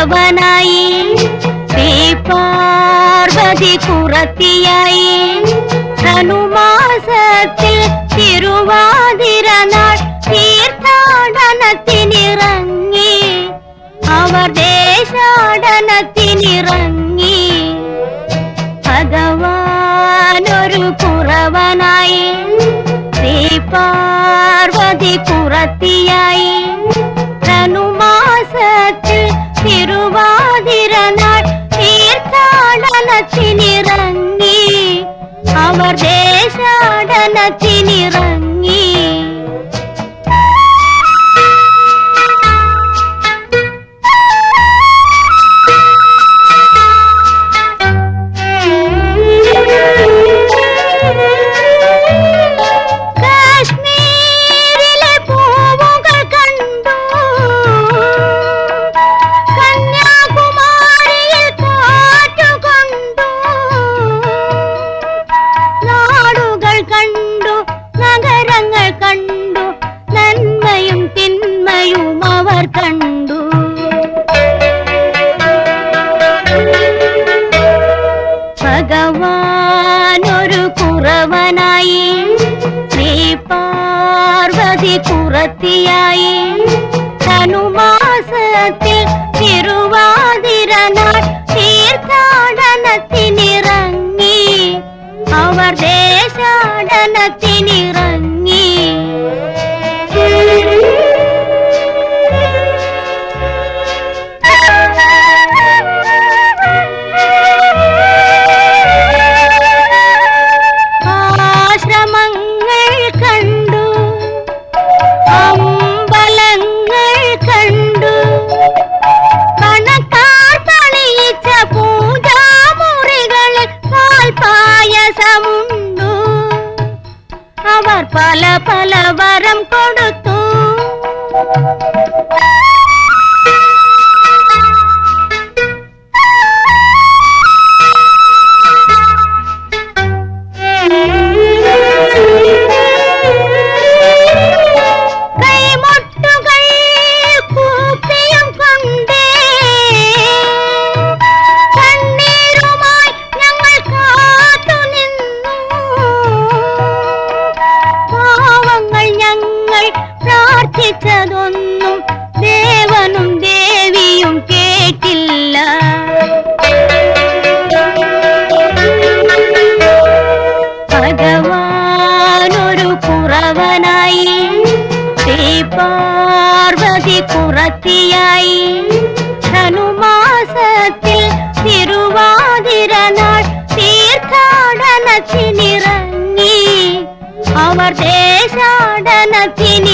കുറവനായി ശ്രീ പാർവതി കുറത്തിയായി. ധനുമാസത്തിൽ തിരുവാതിര നാൾ തീർത്ഥാടനത്തിനിറങ്ങി. അവർ ദേശാടനത്തിനിറങ്ങി. ഭഗവാനൊരു കുറവനായി. ശ്രീ പാർവതി കുറത്തിയായി. അവർ ദേശാടനത്തിനിറങ്ങി കാശ്മീരിലെ കുറവനായി ശ്രീ പാർവതി കുറത്തിയായി పల పల వరం కొడుతూ. പാർവതി കുറത്തിയായി. ധനുമാസത്തിൽ തിരുവാതിര നാൾ തീർത്ഥാടനത്തിനിറങ്ങി. അവർ ദേശാടനത്തിൽ